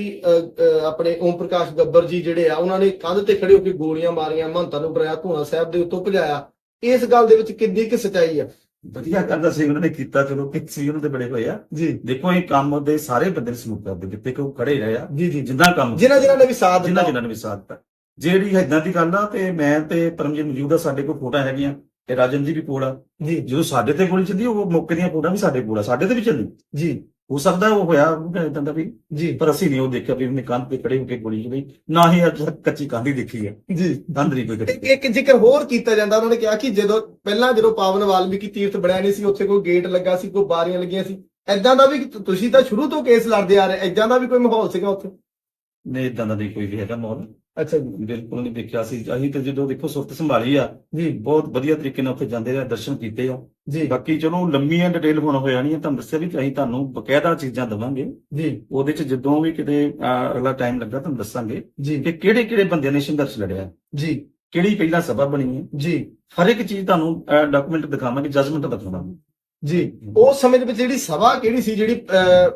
ਆਪਣੇ ਓਮ ਪ੍ਰਕਾਸ਼ ਗੱਬਰ ਜੀ ਜਿਹੜੇ ਆ ਉਹਨਾਂ ਨੇ ਕੰਧ ਤੇ ਖੜੇ ਹੋ ਕੇ ਗੋਲੀਆਂ ਮਾਰੀਆਂ ਮਹੰਤਾਂ ਨੂੰ ਡਰਾਇਆ ਧੂਣਾ ਸਾਹਿਬ ਦੇ ਉੱਤੋਂ ਭਜਾਇਆ। ਇਸ ਗੱਲ ਦੇ ਵਿੱਚ ਕਿੰਨੀ ਕਿ ਸਚਾਈ ਆ? ਵਧੀਆ ਕਰਦਾ ਸੀ ਉਹਨਾਂ ਨੇ ਕੀਤਾ ਚਲੋ ਕਿਸ ਵੀ ਉਹਨਾਂ ਦੇ ਬੜੇ ਹੋਏ ਆ। ਜੀ। ਦੇਖੋ ਇਹ ਕੰਮ ਦੇ ਸਾਰੇ ਬੰਦੇ ਸਲੂਕ ਕਰਦੇ ਜਿੱਤੇ ਕਿ ਉਹ ਖੜੇ ਰਹੇ ਆ। ਜੀ ਜੀ। ਜਿੰਨਾ ਕੰਮ ਜਿਨ੍ਹਾਂ ਜਿਨ੍ਹਾਂ ਨੇ ਵੀ ਸਾਥ ਦਿੱਤਾ। ਜਿਨ੍ਹਾਂ ਨੇ ਵੀ ਸਾਥ ਦਿੱਤਾ। ਜਿਹੜੀ ਇਦਾਂ ਦੀ ਗੱਲ ਆ ਤੇ ਮੈਂ ਤੇ ਪਰਮਜੀਤ ਮੌਜੂਦ ਆ ਸਾਡੇ ਕੋਲ ਫੋਟੋ ਹੈਗੀਆਂ ਤੇ ਰਾਜਨ ਜੀ ਵੀ ਕੋਲ ਆ। ਜੀ। ਜਦੋਂ ਸਾਡੇ ਤੇ ਗੋਲੀ ਚੱਲੀ ਉਹ ਮੌਕੇ ਦੀਆਂ ਫੋਟੋਆਂ ਵੀ ਸਾਡੇ ਕੋਲ ਆ ਸਾਡੇ ਤੇ ਵੀ ਚੱਲੀ। ਜੀ। ਹੋ ਸਕਦਾ ਉਹ ਹੋਇਆ ਇਦਾਂ ਦਾ ਵੀ ਜੀ। ਪਰ ਅਸੀਂ ਨਹੀਂ ਉਹ ਦੇਖਿਆ ਵੀ ਉਹਨੇ ਕੰਧ ਤੇ ਖੜੇ ਹੋ ਕੇ ਗੋਲੀ ਚਲਾਈ। ਨਾ ਹੀ ਅੱਜ ਤੱਕ ਕੱਚੀ ਕੰਧ ਹੀ ਦੇਖੀ ਹੈ। ਜੀ। ਕੰਧ ਨਹੀਂ ਕੋਈ ਇੱਕ ਕੱਚੀ ਇੱਕ ਜ਼ਿਕਰ ਹੋਰ ਕੀਤਾ ਜਾਂਦਾ ਉਹਨਾਂ ਨੇ ਕਿਹਾ ਕਿ ਜਦੋਂ ਪਹਿਲਾਂ ਜਦੋਂ ਪਾਵਨ ਵਾਲਮੀਕੀ ਤੀਰਥ ਬਣਿਆ ਨਹੀਂ ਸੀ ਉੱਥੇ ਕੋਈ ਗੇਟ ਲੱਗਾ ਸੀ ਕੋਈ ਬਾਰੀਆਂ ਲੱਗੀਆਂ ਸੀ। ਐਦਾਂ ਦਾ ਵੀ ਤੁਸੀਂ ਤਾਂ ਸ਼ੁਰੂ ਤੋਂ ਕੇਸ ਲੜਦੇ ਆ ਰਹੇ ਐਦਾਂ ਦਾ ਵੀ ਕੋਈ ਮਾਹੌਲ ਸੀਗਾ ਉੱਥੇ? ਨਹੀਂ ਇਦਾਂ ਦਾ ਨਹੀਂ ਕੋਈ ਵੀ ਹੈਗਾ ਮਾਹੌਲ। ਅੱਛਾ ਜੀ। ਬਿਲਕੁਲ ਨਹੀਂ ਦੇਖਿਆ ਸੀ। ਅਸੀਂ ਤੇ ਜਦੋਂ ਦੇਖੋ ਸੁਰਤ ਸੰਭਾਲੀ ਆ ਜੀ। ਬਹੁਤ ਵਧੀਆ ਤਰੀਕੇ ਨਾਲ ਉੱਥੇ ਜਾਂਦੇ ਰਹੇ ਦਰਸ਼ਨ ਕੀਤੇ ਆ। ਜੀ। ਬਾਕੀ ਚਲੋ ਲੰਮੀਆਂ ਡਿਟੇਲ ਹੁਣ ਹੋ ਜਾਣੀ ਹੈ ਤੁਹਾਨੂੰ ਦੱਸਿਆ ਵੀ ਅਸੀਂ ਤੁਹਾਨੂੰ ਬਕਾਇਦਾ ਚੀਜ਼ਾਂ ਦਵਾਂਗੇ। ਜੀ। ਉਹਦੇ ਚ ਜਦੋਂ ਵੀ ਕਿਤੇ ਅਗਲਾ ਟਾਈਮ ਲੱਗਾ ਤੁਹਾਨੂੰ ਦੱਸਾਂਗੇ ਜੀ। ਕਿ ਕਿਹੜੇ ਕਿਹੜੇ ਬੰਦਿਆਂ ਨੇ ਸੰਘਰਸ਼ ਲੜਿਆ। ਜੀ। ਕਿਹੜੀ ਪਹਿਲਾਂ ਸਭਾ ਬਣੀ ਹੈ। ਜੀ। ਹਰ ਇੱਕ ਚੀਜ਼ ਤੁਹਾਨੂੰ ਡਾਕੂਮੈਂਟ ਦਿਖਾਵਾਂਗੇ ਜਜਮੈਂਟ ਦਿਖਾਵਾਂਗੇ। ਜੀ। ਉਸ ਸਮੇਂ ਦੇ ਵਿੱਚ ਜਿਹੜੀ ਸਭਾ ਕਿਹੜੀ ਸੀ ਜਿਹੜੀ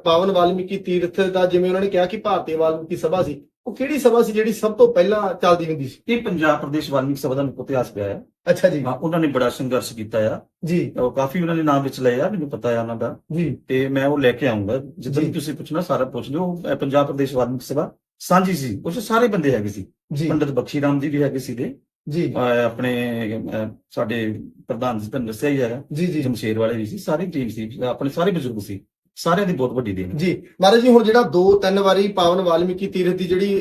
ਪਾਵਨ ਵਾਲਮੀਕੀ ਤੀਰਥ ਦਾ ਜਿਵੇਂ ਉਹਨਾਂ ਨੇ ਕਿਹਾ ਕਿ ਭਾਰਤੀ ਵਾਲਮੀਕੀ ਸਭਾ ਸੀ। ਉਹ ਕਿਹੜੀ ਸਭਾ ਸੀ ਜਿਹੜੀ ਸਭ ਤੋਂ ਪਹਿਲਾਂ ਚੱਲਦੀ ਹੁੰਦੀ ਸੀ? ਇਹ ਪੰਜਾਬ ਪ੍ਰਦੇਸ਼ ਵਾਲਮੀਕ ਸਭਾ ਦਾ ਮੁੱਖ ਇਤਿਹਾਸ ਪਿਆ ਹੈ। ਅੱਛਾ ਜੀ। ਹਾਂ, ਉਹਨਾਂ ਨੇ ਬੜਾ ਸੰਘਰਸ਼ ਕੀਤਾ ਆ। ਜੀ। ਉਹ ਕਾਫੀ ਉਹਨਾਂ ਦੇ ਨਾਮ ਵਿੱਚ ਲਏ ਆ ਮੈਨੂੰ ਪਤਾ ਆ ਉਹਨਾਂ ਦਾ। ਜੀ। ਤੇ ਮੈਂ ਉਹ ਲੈ ਕੇ ਆਉਂਗਾ ਜਿੱਦਾਂ। ਵੀ ਤੁਸੀਂ ਪੁੱਛਣਾ ਸਾਰਾ ਪੁੱਛ ਲਿਓ। ਅਹ ਪੰਜਾਬ ਪ੍ਰਦੇਸ਼ ਵਾਲਮੀਕ ਸਭਾ ਸਾਂਝੀ ਸੀ। ਉਸ ਸਾਰੇ ਬੰਦੇ ਹੈਗੇ ਸੀ। ਜੀ। ਪੰਡਤ ਬਖਸ਼ੀ ਰਾਮ ਜੀ ਵੀ ਹੈਗੇ ਸੀ ਦੇ ਜੀ ਆਪਣੇ ਸਾਡੇ ਪ੍ਰਧਾਨ ਜੀ ਤੁਹਾਨੂੰ ਦੱਸਿਆ ਹੀ ਹੈਗਾ। ਜੀ ਜੀ। ਜਮਸ਼ੇਰ ਵਾਲੇ ਵੀ ਸੀ। ਸਾਰੀ ਟੀਮ ਸੀ। ਆਪਣੇ ਸਾਰੇ ਬਜ਼ੁਰਗ ਸੀ। ਸਾਰਿਆਂ ਦੀ ਬਹੁਤ ਵੱਡੀ ਦੇਣ। ਜੀ ਮਹਾਰਾਜ ਜੀ ਹੁਣ ਜਿਹੜਾ ਦੋ ਤਿੰਨ ਵਾਰੀ ਪਾਵਨ ਵਾਲਮੀਕੀ ਤੀਰਥ ਦੀ ਜਿਹੜੀ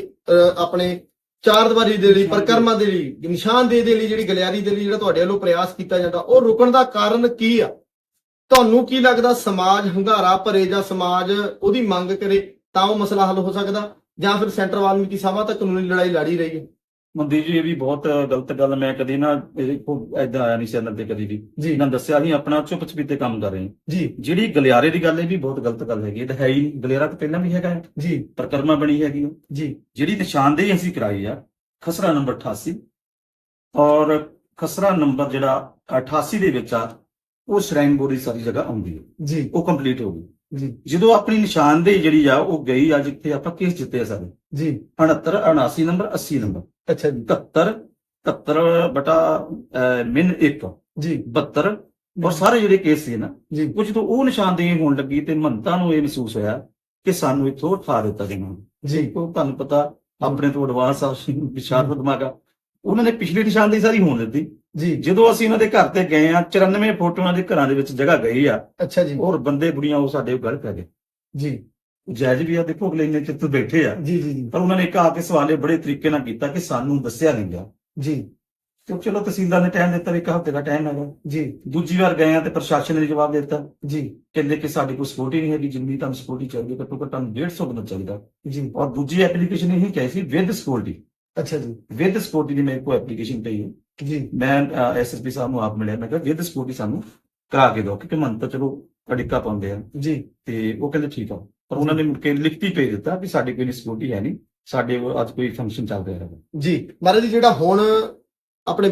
ਆਪਣੇ ਚਾਰ ਦੀਵਾਰੀ ਦੇ ਲਈ ਪਰਕਰਮਾ ਦੇ ਲਈ ਨਿਸ਼ਾਨਦੇਹੀ ਦੇ ਲਈ ਜਿਹੜੀ ਗਲਿਆਰੀ ਦੇ ਲਈ ਜਿਹੜਾ ਤੁਹਾਡੇ ਵੱਲੋਂ ਪ੍ਰਯਾਸ ਕੀਤਾ ਜਾਂਦਾ ਉਹ ਰੁਕਣ ਦਾ ਕਾਰਨ ਕੀ ਆ? ਤੁਹਾਨੂੰ ਕੀ ਲੱਗਦਾ ਸਮਾਜ ਹੰਗਾਰਾ ਭਰੇ ਜਾਂ ਸਮਾਜ ਉਹਦੀ ਮੰਗ ਕਰੇ ਤਾਂ ਉਹ ਮਸਲਾ ਹੱਲ ਹੋ ਸਕਦਾ? ਜਾਂ ਫਿਰ ਸੈਂਟਰ ਵਾਲਮੀਕੀ ਸਭਾ ਤੱਕ ਕਾਨੂੰਨੀ ਲੜਾਈ ਲੜੀ ਰਹੀ ਹੈ? ਮਨਦੀਪ ਜੀ ਇਹ ਵੀ ਬਹੁਤ ਗਲਤ ਗੱਲ ਮੈਂ ਕਦੀ ਨਾ ਕੋਲ ਐਦਾਂ ਆਇਆ ਨਹੀਂ ਅੰਦਰ ਤੇ ਕਦੀ ਵੀ। ਜੀ। ਇਹਨਾਂ ਦੱਸਿਆ ਅਸੀਂ ਆਪਣਾ ਚੁੱਪ ਚਪੀਤੇ ਕੰਮ ਕਰ ਰਹੇ ਜੀ। ਜਿਹੜੀ ਗਲਿਆਰੇ ਦੀ ਗੱਲ ਇਹ ਵੀ ਬਹੁਤ ਗਲਤ ਗੱਲ ਹੈਗੀ ਇਹ ਤਾਂ ਹੈ ਹੀ ਨਹੀਂ। ਗਲਿਆਰਾ ਤਾਂ ਪਹਿਲਾਂ ਵੀ ਹੈਗਾ ਹੈ। ਜੀ। ਪ੍ਰਕਰਮਾ ਬਣੀ ਹੈਗੀ ਉਹ। ਜੀ। ਜਿਹੜੀ ਨਿਸ਼ਾਨਦੇਹੀ ਅਸੀਂ ਕਰਾਈ ਆ ਖਸਰਾ ਨੰਬਰ 88 ਔਰ ਖਸਰਾ ਨੰਬਰ ਜਿਹੜਾ 88 ਦੇ ਵਿੱਚ ਆ ਉਹ ਸ਼੍ਰਾਈਨ ਬੋਰਡ ਦੀ ਸਾਰੀ ਜਗ੍ਹਾ ਆਉਂਦੀ ਹੈ। ਜੀ। ਉਹ ਕੰਪਲੀਟ ਹੋ ਗਈ। ਜੀ। ਜਦੋਂ ਆਪਣੀ ਨਿਸ਼ਾਨਦੇਹੀ ਜਿਹੜੀ ਆ ਉਹ ਗਈ ਆ ਜਿੱਥੇ ਆਪਾਂ ਕੇਸ ਜਿੱਤੇ ਆ ਸਾਰੇ। ਜੀ। 69 79 ਨੰਬਰ 80 ਨੰਬਰ। ਅੱਛਾ ਜੀ। 71 71 ਬਟਾ ਮਿਨ 1 ਜੀ। 72 ਔਰ ਸਾਰੇ ਜਿਹੜੇ ਕੇਸ ਸੀ ਨਾ ਉਹ ਜਦੋਂ ਉਹ ਨਿਸ਼ਾਨਦੇਹੀ ਹੋਣ ਲੱਗੀ ਤੇ ਮੰਤਾਂ ਨੂੰ ਇਹ ਮਹਿਸੂਸ ਹੋਇਆ ਕਿ ਸਾਨੂੰ ਇੱਥੋਂ ਉਠਾ ਦਿੱਤਾ ਜਾਣਾ ਜੀ। ਉਹ ਤੁਹਾਨੂੰ ਪਤਾ ਆਪਣੇ ਤੋਂ ਐਡਵਾਂਸ ਆ ਵਿਚਾਰ ਦਿਮਾਗਾ ਉਹਨਾਂ ਨੇ ਪਿਛਲੀ ਨਿਸ਼ਾਨਦੇਹੀ ਸਾਰੀ ਹੋਣ ਦਿੱਤੀ। ਜੀ। ਜਦੋਂ ਅਸੀਂ ਉਹਨਾਂ ਦੇ ਘਰ ਤੇ ਗਏ ਆ 94 ਫੋਟੋਆਂ ਦੇ ਘਰਾਂ ਦੇ ਵਿੱਚ ਜਗ੍ਹਾ ਗਈ ਆ ਅੱਛਾ ਜੀ। ਔਰ ਬੰਦੇ ਬੁੜੀਆਂ ਉਹ ਸਾਡੇ ਗਲ ਪੈ ਗਏ। ਜੀ। ਜਾਇਜ਼ ਵੀ ਆ ਦੇਖੋ ਅਗਲੇ ਇੰਨੇ ਚਿੱਤ ਬੈਠੇ ਆ। ਜੀ ਜੀ ਜੀ। ਪਰ ਉਹਨਾਂ ਨੇ ਇੱਕ ਆ ਕੇ ਸਵਾਲੇ ਬੜੇ ਤਰੀਕੇ ਨਾਲ ਕੀਤਾ ਕਿ ਸਾਨੂੰ ਦੱਸਿਆ ਨਹੀਂ ਗਿਆ। ਜੀ। ਤੇ ਚਲੋ ਤਹਿਸੀਲਦਾਰ ਨੇ ਟਾਈਮ ਦਿੱਤਾ ਵੀ ਇੱਕ ਹਫ਼ਤੇ ਦਾ ਟਾਈਮ ਹੈਗਾ। ਜੀ। ਦੂਜੀ ਵਾਰ ਗਏ ਆ ਤੇ ਪ੍ਰਸ਼ਾਸਨ ਨੇ ਜਵਾਬ ਦਿੱਤਾ। ਜੀ। ਕਹਿੰਦੇ ਕਿ ਸਾਡੇ ਕੋਲ ਸਪੋਰਟ ਹੀ ਨਹੀਂ ਹੈਗੀ ਜਿੰਨੀ ਤੁਹਾਨੂੰ ਸਪੋਰਟ ਚਾਹੀਦੀ ਘੱਟੋ ਘੱਟ ਤੁਹਾਨੂੰ 150 ਬੰਦਾ ਚਾਹੀਦਾ। ਜੀ। ਔਰ ਦੂਜੀ ਐਪਲੀਕੇਸ਼ਨ ਇਹ ਕਹੀ ਸੀ ਵਿਦ ਸਕਿਉਰਟੀ ਅੱਛਾ ਜੀ। ਵਿਦ ਸਕਿਉਰਟੀ ਦੀ ਮੇਰੇ ਕੋਲ ਐਪਲੀਕੇਸ਼ਨ ਪਈ ਹੈ। ਜੀ। ਮੈਂ ਐਸਐਸਪੀ ਸਾਹਿਬ ਨੂੰ ਆਪ ਮਿਲਿਆ। ਮੈਂ ਕਿਹਾ ਵਿਦ ਸਕਿਉਰਟੀ ਸਾਨੂੰ ਕਰਾ ਕੇ ਦਿਓ ਕਿਉਂਕਿ ਮਨ ਤਾਂ ਚਲੋ ਅੜਿੱਕਾ ਪਾਉਂਦੇ ਆ। ਜੀ। ਤੇ ਉਹ ਕਹਿੰਦੇ ਠੀਕ ਆ। ਪਰ ਉਹਨਾਂ ਨੇ ਮੁੜ ਕੇ ਲਿਖਤੀ ਭੇਜ ਦਿੱਤਾ ਕਿ ਸਾਡੇ ਕੋਈ ਸਕਿਉਰਟੀ ਹੈ ਨਹੀਂ ਸਾਡੇ ਅੱਜ ਕੋਈ ਫੰਕਸ਼ਨ ਚੱਲ ਰਿਹਾ ਹੈ ਜੀ ਮਹਾਰਾਜ ਜੀ ਜਿਹੜਾ ਹੁਣ ਆਪਣੇ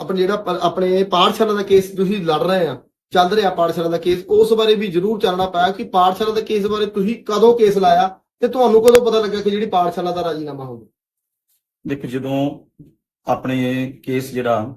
ਆਪਣੇ ਜਿਹੜਾ ਆਪਣੇ ਪਾਠਸ਼ਾਲਾ ਦਾ ਕੇਸ ਤੁਸੀਂ ਲੜ ਰਹੇ ਆ ਚੱਲ ਰਿਹਾ ਪਾਠਸ਼ਾਲਾ ਦਾ ਕੇਸ ਉਸ ਬਾਰੇ ਵੀ ਜ਼ਰੂਰ ਚਾਨਣਾ ਪਾਇਆ ਕਿ ਪਾਠਸ਼ਾਲਾ ਦਾ ਕੇਸ ਬਾਰੇ ਤੁਸੀਂ ਕਦੋਂ ਕੇਸ ਲਾਇਆ ਤੇ ਤੁਹਾਨੂੰ ਕਦੋਂ ਪਤਾ ਲੱਗਾ ਕਿ ਜਿਹੜੀ ਪਾਠਸ਼ਾਲਾ ਦਾ ਰਾਜੀਨਾਮਾ ਹੋ ਗਿਆ ਦੇਖੋ ਜਦੋਂ ਆਪਣੇ ਕੇਸ ਜਿਹੜਾ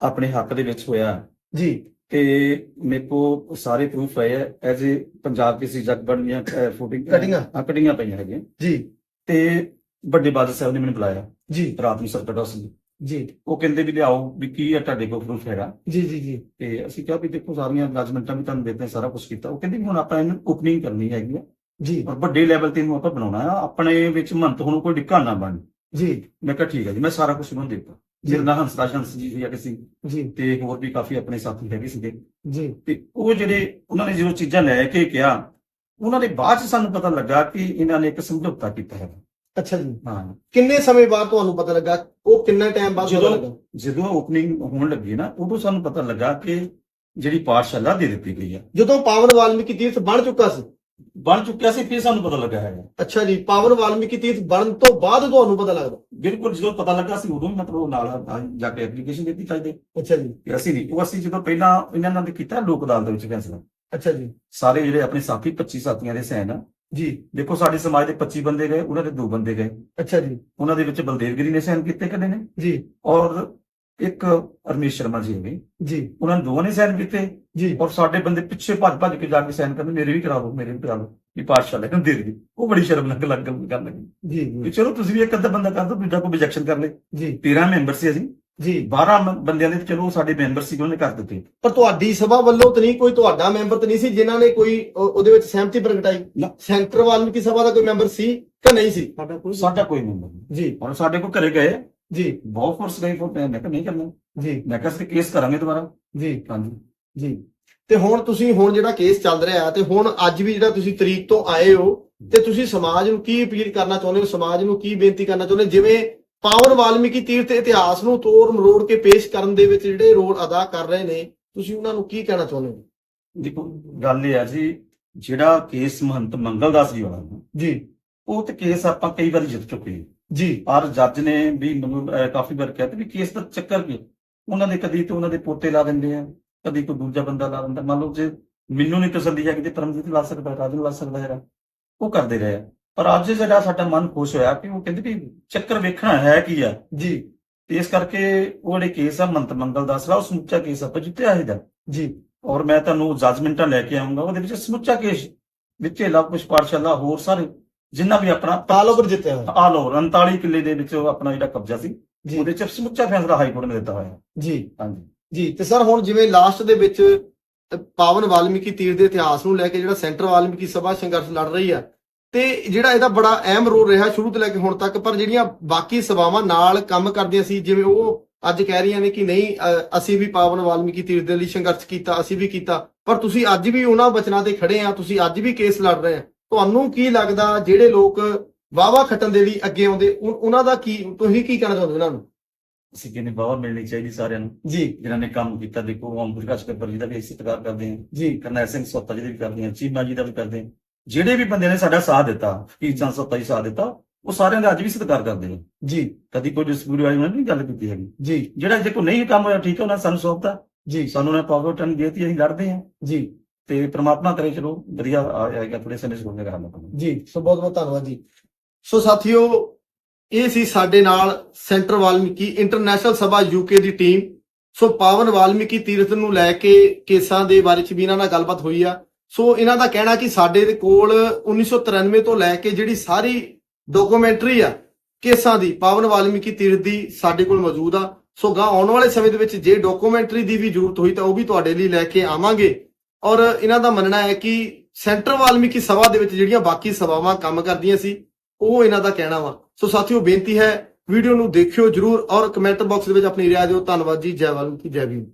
ਆਪਣੇ ਹੱਕ ਦੇ ਵਿੱਚ ਹੋਇਆ ਜੀ। ਤੇ ਮੇਰੇ ਕੋ ਸਾਰੇ ਪ੍ਰੂਫ ਹੈ ਐਜ਼ ਏ ਪੰਜਾਬ ਕਿਸੇ ਜੱਗ ਬਣੀਆਂ ਫੋਟਿੰਗ ਕਟਿੰਗਾਂ। ਕਟਿੰਗਾਂ ਪਈਆਂ ਹੈਗੀਆਂ। ਜੀ। ਤੇ ਵੱਡੇ ਬਾਦਲ ਸਾਹਿਬ ਨੇ ਮੈਨੂੰ ਬੁਲਾਇਆ। ਜੀ। ਰਾਤ ਨੂੰ ਸਰਕਟ ਸੀ ਜੀ। ਉਹ ਕਹਿੰਦੇ ਵੀ ਲਿਆਓ ਵੀ ਕੀ ਹੈ ਤੁਹਾਡੇ ਕੋਲ ਪ੍ਰੂਫ ਹੈਗਾ। ਜੀ ਜੀ ਜੀ। ਤੇ ਅਸੀਂ ਕਿਹਾ ਵੀ ਦੇਖੋ ਸਾਰੀਆਂ ਲਾਜਮੈਂਟਾਂ ਵੀ ਤੁਹਾਨੂੰ ਦਿੱਤੇ ਸਾਰਾ ਕੁਝ ਕੀਤਾ। ਉਹ ਕਹਿੰਦੇ ਵੀ ਹੁਣ ਆਪਾਂ ਇਹਨੂੰ ਓਪਨਿੰਗ ਕਰਨੀ ਹੈਗੀ ਆ। ਜੀ। ਔਰ ਵੱਡੇ ਲੈਵਲ ਤੇ ਇਹਨੂੰ ਆਪਾਂ ਬਣਾਉਣਾ ਆ। ਆਪਣੇ ਵਿੱਚ ਮੰਤ ਹੁਣ ਕੋਈ ਡਿੱਕਾ ਨਾ ਬਣ। ਜੀ। ਮੈਂ ਕਿਹਾ ਠੀਕ ਹੈ ਜੀ ਮੈਂ ਸਾਰਾ ਕੁਝ ਉਹਨੂੰ ਦਿੱਤਾ। ਜੀ। ਮੇਰੇ ਨਾਲ ਹੰਸਰਾਜ ਹੰਸ ਜੀ ਸੀ ਕਿਸੇ ਜੀ। ਤੇ ਹੋਰ ਵੀ ਕਾਫੀ ਆਪਣੇ ਸਾਥੀ ਹੈਗੇ ਸੀਗੇ। ਜੀ। ਤੇ ਉਹ ਜਿਹੜੇ ਉਹਨਾਂ ਨੇ ਜਦੋਂ ਚੀਜ਼ਾਂ ਲੈ ਕੇ ਕਿਹਾ ਉਹਨਾਂ ਦੇ ਬਾਅਦ ਚ ਸਾਨੂੰ ਪਤਾ ਲੱਗਾ ਕਿ ਇਹਨਾਂ ਨੇ ਇੱਕ ਸਮਝੌਤਾ ਕੀਤਾ ਹੈ ਅੱਛਾ ਜੀ। ਹਾਂ। ਕਿੰਨੇ ਸਮੇਂ ਬਾਅਦ ਤੁਹਾਨੂੰ ਪਤਾ ਲੱਗਾ? ਉਹ ਕਿੰਨੇ ਟਾਈਮ ਬਾਅਦ ਪਤਾ ਜਦੋਂ ਲੱਗਾ? ਜਦੋਂ ਓਪਨਿੰਗ ਹੋਣ ਲੱਗੀ ਨਾ ਉਦੋਂ ਸਾਨੂੰ ਪਤਾ ਲੱਗਾ ਕਿ ਜਿਹੜੀ ਪਾਠਸ਼ਾਲਾ ਦੇ ਦਿੱਤੀ ਗਈ ਹੈ ਜਦੋਂ ਪਾਵਨ ਵਾਲਮੀਕੀ ਤੀਰਥ ਬਣ ਚੁੱਕਾ ਸੀ ਬਣ ਚੁੱਕਿਆ ਸੀ ਫਿਰ ਸਾਨੂੰ ਪਤਾ ਲੱਗਾ ਹੈਗਾ। ਅੱਛਾ ਜੀ ਪਾਵਨ ਵਾਲਮੀਕੀ ਤੀਰਥ ਬਣਨ ਤੋਂ ਬਾਅਦ ਤੁਹਾਨੂੰ ਪਤਾ ਲੱਗਦਾ? ਬਿਲਕੁਲ ਜਦੋਂ ਪਤਾ ਲੱਗਾ ਸੀ ਉਦੋਂ ਹੀ ਮਤਲਬ ਉਹ ਨਾਲ ਜਾ ਕੇ ਐਪਲੀਕੇਸ਼ਨ ਦਿੱਤੀ ਚਾਹੀਦੇ ਅੱਛਾ ਜੀ। ਕਿ ਅਸੀਂ ਨਹੀਂ ਉਹ ਅਸੀਂ ਜਦੋਂ ਪਹਿਲਾਂ ਇਹਨਾਂ ਨਾਲ ਕੀਤਾ ਲੋਕ ਅਦਾਲਤ ਵਿੱਚ ਫੈਸਲਾ। ਅੱਛਾ ਜੀ। ਸਾਰੇ ਜਿਹੜੇ ਆਪਣੇ ਸਾਥੀ 25 ਸਾਥੀਆਂ ਦੇ ਸੈਨ ਆ। ਜੀ। ਦੇਖੋ ਸਾਡੇ ਸਮਾਜ ਦੇ 25 ਬੰਦੇ ਗਏ ਉਹਨਾਂ ਦੇ ਦੋ ਬੰਦੇ ਗਏ। ਅੱਛਾ ਜੀ। ਉਹਨਾਂ ਦੇ ਵਿੱਚ ਬਲਦੇਵ ਗਿਰੀ ਨੇ ਸਾਈਨ ਕੀਤੇ ਕਿੰਨੇ ਨੇ। ਜੀ। ਔਰ ਇੱਕ ਰਮੇਸ਼ ਸ਼ਰਮਾ ਜੀ ਨੇ। ਜੀ। ਉਹਨਾਂ ਨੇ ਦੋਵਾਂ ਨੇ ਸਾਈਨ ਕੀਤੇ। ਜੀ। ਔਰ ਸਾਡੇ ਬੰਦੇ ਪਿੱਛੇ ਭੱਜ ਭੱਜ ਕੇ ਜਾ ਕੇ ਸਾਈਨ ਕਰਦੇ ਮੇਰੇ ਵੀ ਕਰਾ ਦਿਓ ਮੇਰੇ ਵੀ ਕਰਾ ਦਿਓ ਵੀ ਪਾਠਸ਼ਾਲਾ ਨੂੰ ਦੇ ਦੇ ਉਹ ਬੜੀ ਸ਼ਰਮਨਾਕ ਲੱਗ ਗੱਲ ਲੱਗੀ। ਜੀ ਚਲੋ ਤੁਸੀਂ ਵੀ ਇੱਕ ਅੱਧਾ ਬੰਦਾ ਕਰ ਦਿਓ ਦੂਜਾ ਕੋਈ ਰਿਜੈਕਸ਼ਨ ਕਰ ਲੇ। ਜੀ। 13 ਮੈਂਬਰ ਸੀ ਅਸੀਂ। ਜੀ। 12 ਮ- ਬੰਦਿਆਂ ਦੇ ਚਲੋ ਸਾਡੇ ਮੈਂਬਰ ਸੀ ਉਹਨਾਂ ਕਰ ਦਿੱਤੇ। ਪਰ ਤੁਹਾਡੀ ਸਭਾ ਵੱਲੋਂ ਤਾਂ ਨਹੀਂ ਕੋਈ ਤੁਹਾਡਾ ਮੈਂਬਰ ਤਾਂ ਨਹੀਂ ਸੀ ਜਿਨ੍ਹਾਂ ਨੇ ਕੋਈ ਉਹ- ਉਹਦੇ ਵਿੱਚ ਸਹਿਮਤੀ ਪ੍ਰਗਟਾਈ। ਸੈਂਟਰ ਵਾਲਮੀਕੀ ਸਭਾ ਦਾ ਕੋਈ ਮੈਂਬਰ ਸੀ ਕਿ ਨਹੀਂ ਸੀ? ਸਾਡਾ ਕੋਈ ਸਾਡਾ ਕੋਈ ਮੈਂਬਰ ਜੀ। ਹੁਣ ਸਾਡੇ ਕੋਲ ਘਰੇ ਗਏ। ਜੀ। ਬਹੁਤ ਫੋਰਸ ਗਈ ਫੋਰ ਮੈਂ ਕਿਹਾ ਨਹੀਂ ਕਰਨਾ। ਜੀ। ਮੈਂ ਕਿਹਾ ਅਸੀਂ ਕੇਸ ਕਰਾਂਗੇ ਦੁਬਾਰਾ। ਜੀ। ਹਾਂਜੀ। ਜੀ। ਤੇ ਹੁਣ ਤੁਸੀਂ ਹੁਣ ਜਿਹੜਾ ਕੇਸ ਚੱਲ ਰਿਹਾ ਹੈ ਤੇ ਹੁਣ ਅੱਜ ਵੀ ਜਿਹੜਾ ਤੁਸੀਂ ਤਰੀਕ ਤੋਂ ਆਏ ਹੋ ਤੇ ਤੁਸੀਂ ਸਮਾਜ ਨੂੰ ਕੀ ਅਪੀਲ ਕਰਨਾ ਚਾਹੁੰਦੇ ਹੋ? ਸਮਾਜ ਨੂੰ ਕੀ ਬੇਨਤੀ ਕਰਨਾ ਚਾਹੁੰਦੇ ਹੋ? ਜਿਵੇਂ ਪਾਵਨ ਵਾਲਮੀਕੀ ਤੀਰਥ ਇਤਿਹਾਸ ਨੂੰ ਤੋੜ ਮਰੋੜ ਕੇ ਪੇਸ਼ ਕਰਨ ਦੇ ਵਿੱਚ ਜਿਹੜੇ ਰੋਲ ਅਦਾ ਕਰ ਰਹੇ ਨੇ ਤੁਸੀਂ ਉਹਨਾਂ ਨੂੰ ਕੀ ਕਹਿਣਾ ਚਾਹੁੰਦੇ ਹੋ? ਦੇਖੋ ਗੱਲ ਇਹ ਆ ਜੀ ਜਿਹੜਾ ਕੇਸ ਮਹੰਤ ਮੰਗਲਦਾਸ ਜੀ ਵਾਲਾ ਜੀ। ਉਹ ਤੇ ਕੇਸ ਆਪਾਂ ਕਈ ਵਾਰੀ ਜਿੱਤ ਚੁੱਕੇ ਹਾਂ। ਜੀ। ਔਰ ਜੱਜ ਨੇ ਵੀ ਮੈਨੂੰ ਅਹ, ਕਾਫੀ ਵਾਰ ਕਿਹਾ ਤੇ ਵੀ ਕੇਸ ਦਾ ਚੱਕਰ ਕੀ ਹੈ? ਉਹਨਾਂ ਦੇ ਕਦੀ ਤੇ ਉਹਨਾਂ ਦੇ ਪੋਤੇ ਲਾ ਦਿੰਦੇ ਆ ਕਦੀ ਕੋਈ ਦੂਜਾ ਬੰਦਾ ਲਾ ਦਿੰਦਾ। ਮੰਨ ਲਓ ਜੇ ਮੈਨੂੰ ਨਹੀਂ ਤਸੱਲੀ ਹੈ ਕਿ ਤੇ ਪਰਮਜੀਤ ਲਾ ਸਕਦਾ ਰਾਜਨ ਲਾ ਸਕਦਾ ਹੈਗਾ। ਉਹ ਕਰਦੇ ਰਹੇ ਆ। ਪਰ ਅੱਜ ਜਿਹੜਾ ਸਾਡਾ ਮਨ ਖੁਸ਼ ਹੋਇਆ ਕਿ ਉਹ ਕਹਿੰਦੇ ਵੀ ਚੱਕਰ ਵੇਖਣਾ ਹੈ ਕੀ ਆ। ਜੀ। ਤੇ ਇਸ ਕਰਕੇ ਉਹ ਜਿਹੜੇ ਕੇਸ ਆ ਮੰਤ ਮੰਗਲਦਾਸ ਦਾ ਉਹ ਸਮੁੱਚਾ ਕੇਸ ਆਪਾਂ ਜਿੱਤਿਆ ਇਹਦਾ। ਜੀ। ਔਰ ਮੈਂ ਤੁਹਾਨੂੰ ਜੱਜਮੈਂਟਾਂ ਲੈ ਕੇ ਆਉਂਗਾ ਉਹਦੇ ਵਿੱਚ ਸਮੁੱਚਾ ਕੇਸ ਵਿੱਚੇ ਲਵ ਕੁਸ਼ ਪਾਠਸ਼ਾਲਾ ਹੋਰ ਸਾਰੇ ਜਿੰਨਾ ਵੀ ਆਪਣਾ ਆਲ ਓਵਰ ਜਿੱਤਿਆ ਹੋਇਆ। ਆਲ ਓਵਰ 39 ਕਿੱਲੇ ਦੇ ਵਿੱਚ ਆਪਣਾ ਜਿਹੜਾ ਕਬਜ਼ਾ ਸੀ ਜੀ। ਉਹਦੇ ਚ ਸਮੁੱਚਾ ਫੈਸਲਾ ਹਾਈ ਕੋਰਟ ਨੇ ਦਿੱਤਾ ਹੋਇਆ। ਜੀ। ਹਾਂਜੀ। ਜੀ ਤੇ ਸਰ ਹੁਣ ਜਿਵੇਂ ਲਾਸਟ ਦੇ ਵਿੱਚ ਅ, ਪਾਵਨ ਵਾਲਮੀਕੀ ਤੀਰਥ ਦੇ ਇਤਿਹਾਸ ਨੂੰ ਲੈ ਕੇ ਜਿਹੜਾ ਸੈਂਟਰ ਵਾਲਮੀਕੀ ਸਭਾ ਸੰਘਰਸ਼ ਲੜ ਰਹੀ ਆ ਤੇ ਜਿਹੜਾ ਇਹਦਾ ਬੜਾ ਅਹਿਮ ਰੋਲ ਰਿਹਾ ਸ਼ੁਰੂ ਤੋਂ ਲੈ ਕੇ ਹੁਣ ਤੱਕ ਪਰ ਜਿਹੜੀਆਂ ਬਾਕੀ ਸਭਾਵਾਂ ਨਾਲ ਕੰਮ ਕਰਦੀਆਂ ਸੀ ਜਿਵੇਂ ਉਹ ਅੱਜ ਕਹਿ ਰਹੀਆਂ ਨੇ ਕਿ ਨਹੀਂ ਅ, ਅਸੀਂ ਵੀ ਪਾਵਨ ਵਾਲਮੀਕੀ ਤੀਰਥ ਦੇ ਲਈ ਸੰਘਰਸ਼ ਕੀਤਾ ਅਸੀਂ ਵੀ ਕੀਤਾ ਪਰ ਤੁਸੀਂ ਅੱਜ ਵੀ ਉਹਨਾਂ ਬਚਨਾਂ ਤੇ ਖੜੇ ਆ ਤੁਸੀਂ ਅੱਜ ਵੀ ਕੇਸ ਲੜ ਰਹੇ ਆ। ਤੁਹਾਨੂੰ ਕੀ ਲੱਗਦਾ ਜਿਹੜੇ ਲੋਕ ਵਾਵਾ ਖੱਟਣ ਦੇ ਲਈ ਅੱਗੇ ਆਉਂਦੇ ਉਹਨਾਂ ਦਾ ਕੀ ਤੁਸੀਂ ਕੀ ਕਹਿਣਾ ਚਾਹੁੰਦੇ ਉਹਨਾਂ ਨੂੰ? ਅਸੀਂ ਕਹਿੰਦੇ ਬਾਵਾ ਮਿਲਣੀ ਚਾਹੀਦੀ ਸਾਰਿਆਂ ਨੂੰ। ਜੀ। ਜਿਨ੍ਹਾਂ ਨੇ ਕੰਮ ਕੀਤਾ ਦੇਖੋ ਓਮ ਪ੍ਰਕਾਸ਼ ਕੱਪਰ ਜੀ ਦਾ ਵੀ ਅਸੀਂ ਸਤਿਕਾਰ ਕਰਦੇ ਹਾਂ। ਜੀ। ਕਰਨੈਲ ਸਿੰਘ ਸੋਤਾ ਜੀ ਦਾ ਵੀ ਕਰਦੇ ਹਾਂ ਚੀਮਾ ਜੀ ਦਾ ਵੀ ਕਰਦੇ ਹਾਂ। ਜਿਹੜੇ ਵੀ ਬੰਦੇ ਨੇ ਸਾਡਾ ਸਾਥ ਦਿੱਤਾ ਫਕੀਰ ਚੰਦ ਸੋਤਾ ਜੀ ਸਾਥ ਦਿੱਤਾ ਉਹ ਸਾਰਿਆਂ ਦਾ ਅੱਜ ਵੀ ਸਤਿਕਾਰ ਕਰਦੇ ਨੇ। ਜੀ। ਕਦੀ ਕੋਈ ਡਿਸਪਿਊਟ ਵਾਲੀ ਉਹਨਾਂ ਨੇ ਨਹੀਂ ਗੱਲ ਕੀਤੀ ਹੈਗੀ। ਜੀ। ਜਿਹੜਾ ਜੇ ਕੋਈ ਨਹੀਂ ਕੰਮ ਹੋਇਆ ਠੀਕ ਹੈ ਉਹਨਾਂ ਸਾਨੂੰ ਸੌਂਪਤਾ। ਜੀ। ਸਾਨੂੰ ਉਹਨਾਂ ਪਾਵਰ ਟਨ ਦੇਤੀ ਅਸੀਂ ਲੜਦੇ ਹਾਂ। ਜੀ। ਤੇ ਪ੍ਰਮਾਤਮਾ ਕਰੇ, ਚਲੋ ਵਧੀਆ ਆ ਥੋੜੇ ਸਮੇਂ ਚ ਹੋਣੇ ਕਰਾਂਗਾ ਜੀ, ਸੋ ਬਹੁਤ ਬਹੁਤ ਧੰਨਵਾਦ ਜੀ। ਸੋ ਸਾਥੀਓ, ਇਹ ਸੀ ਸਾਡੇ ਨਾਲ centre Valmiki international Sabha UK ਦੀ ਟੀਮ। ਸੋ ਪਾਵਨ ਵਾਲਮੀਕੀ ਤੀਰਥ ਨੂੰ ਲੈ ਕੇ ਕੇਸਾਂ ਦੇ ਬਾਰੇ ਚ ਵੀ ਇਹਨਾਂ ਨਾਲ ਗੱਲਬਾਤ ਹੋਈ ਆ। ਸੋ ਇਹਨਾਂ ਦਾ ਕਹਿਣਾ ਕਿ ਸਾਡੇ ਦੇ ਕੋਲ 1993 ਤੋਂ ਲੈ ਕੇ ਜਿਹੜੀ ਸਾਰੀ ਡਾਕੂਮੈਂਟਰੀ ਆ, ਕੇਸਾਂ ਦੀ, ਪਾਵਨ ਵਾਲਮੀਕੀ ਤੀਰਥ ਦੀ ਸਾਡੇ ਕੋਲ ਮੌਜੂਦ ਆ। ਸੋ ਗਾ ਆਉਣ ਵਾਲੇ ਸਮੇਂ ਦੇ ਵਿੱਚ ਜੇ ਡਾਕੂਮੈਂਟਰੀ ਦੀ ਵੀ ਜ਼ਰੂਰਤ ਹੋਈ ਤਾਂ ਉਹ ਵੀ ਤੁਹਾਡੇ ਲਈ ਲੈ ਕੇ ਆਵਾਂਗੇ। ਔਰ ਇਹਨਾਂ ਦਾ ਮੰਨਣਾ ਹੈ ਕਿ ਸੈਂਟਰ ਵਾਲਮੀਕੀ ਸਭਾ ਦੇ ਵਿੱਚ ਜਿਹੜੀਆਂ ਬਾਕੀ ਸਭਾਵਾਂ ਕੰਮ ਕਰਦੀਆਂ ਸੀ, ਉਹ ਇਹਨਾਂ ਦਾ ਕਹਿਣਾ ਵਾ। ਸੋ ਸਾਥੀਓ, ਬੇਨਤੀ ਹੈ, ਵੀਡੀਓ ਨੂੰ ਦੇਖਿਓ ਜਰੂਰ ਔਰ ਕਮੈਂਟ ਬਾਕਸ ਦੇ ਵਿੱਚ ਆਪਣੀ ਰਾਏ ਦਿਓ। ਧੰਨਵਾਦ ਜੀ, ਜੈ ਵਾਲਮੀਕੀ, ਜੈ ਭੀਮ।